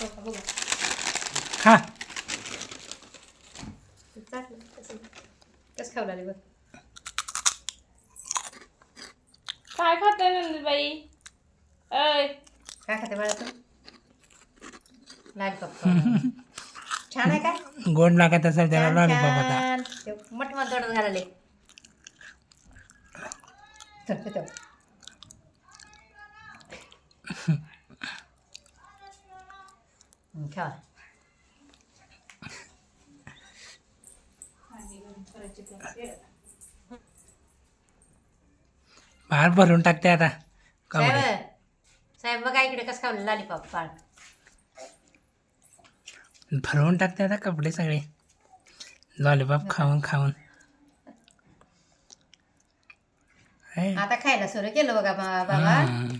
खा. कसं खाऊ लागले बघ. काय खाते नंदबाई अय काय खाते बाळा तू? लॉलीपॉप छान आहे का गोड लागत असेल त्याला लॉलीपॉप आता. छान. ते मठ मठ दडत घालाले चल, चल, चल. ठेवा बाहेर भरून टाकते आता. साहेब साहेब बघा इकडे कसं खावलं लॉलीपॉप बाळ भरवून टाकते आता कपडे सगळे. लॉलीपॉप खाऊन खाऊन. हे. आता खायला सुरू केलं बघा बा- बाबा. हम्म.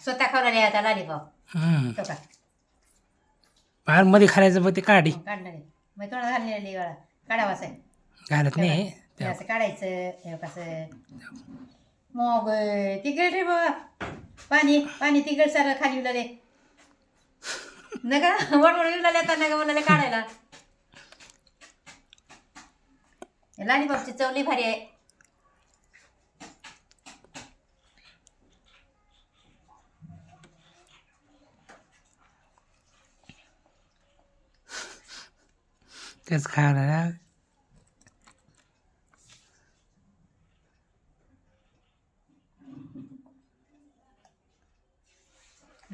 स्वतः खावला आता लॉलीपॉप हम्म. तो का? बाहेर मध्ये खायचं बघ ते काढी. काढणार आहे मग तोंड घाललेली गळा काढावा साहेब घालत नाही. हे असं काढायचं हे कसं मग तिकड रे बाबा पाणी पाणी तिकड सारं खाली उलाले नका वडवड उलाले आता नका मुलाला काढायला. लॉलीपॉपची चवली भारी आहे. तेच खायला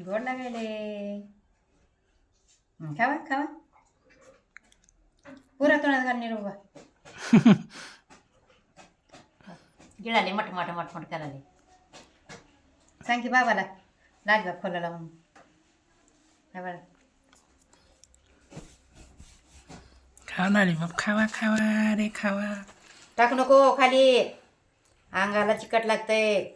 गोड लागायले खावा खावा. पुरा तोंडात घालणे रे बाबा गिळाले मट मट मट मट कराले सांग की बाबाला लाजबाब खोलाला म्हणून. बाबाला खावा लॉलीपॉप खावा खावा रे खावा. टाकू नको खाली. अंगाला चिकट लागतंय.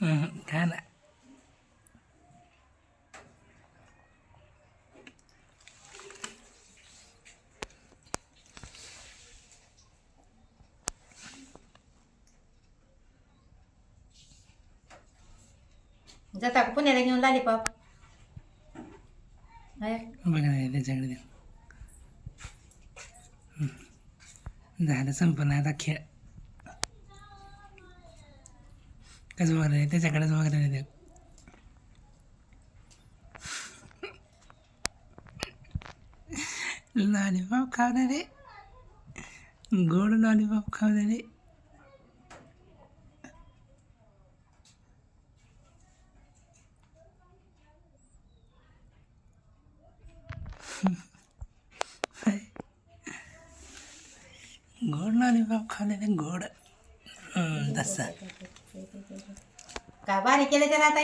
हम्म, जाता का पुण्याला घेऊन लॉलीपॉप बघा ना त्याच्याकडे दे. हम्म. झालं संपलं आता खेळ. कसं बघायला त्याच्याकडेच बघायला देऊ लॉलीपॉप खावणार गोड लॉलीपॉप खावणार रे बाप लॉलीपॉप खावले रे गोड तसं का बारीक केलं त्याला आता?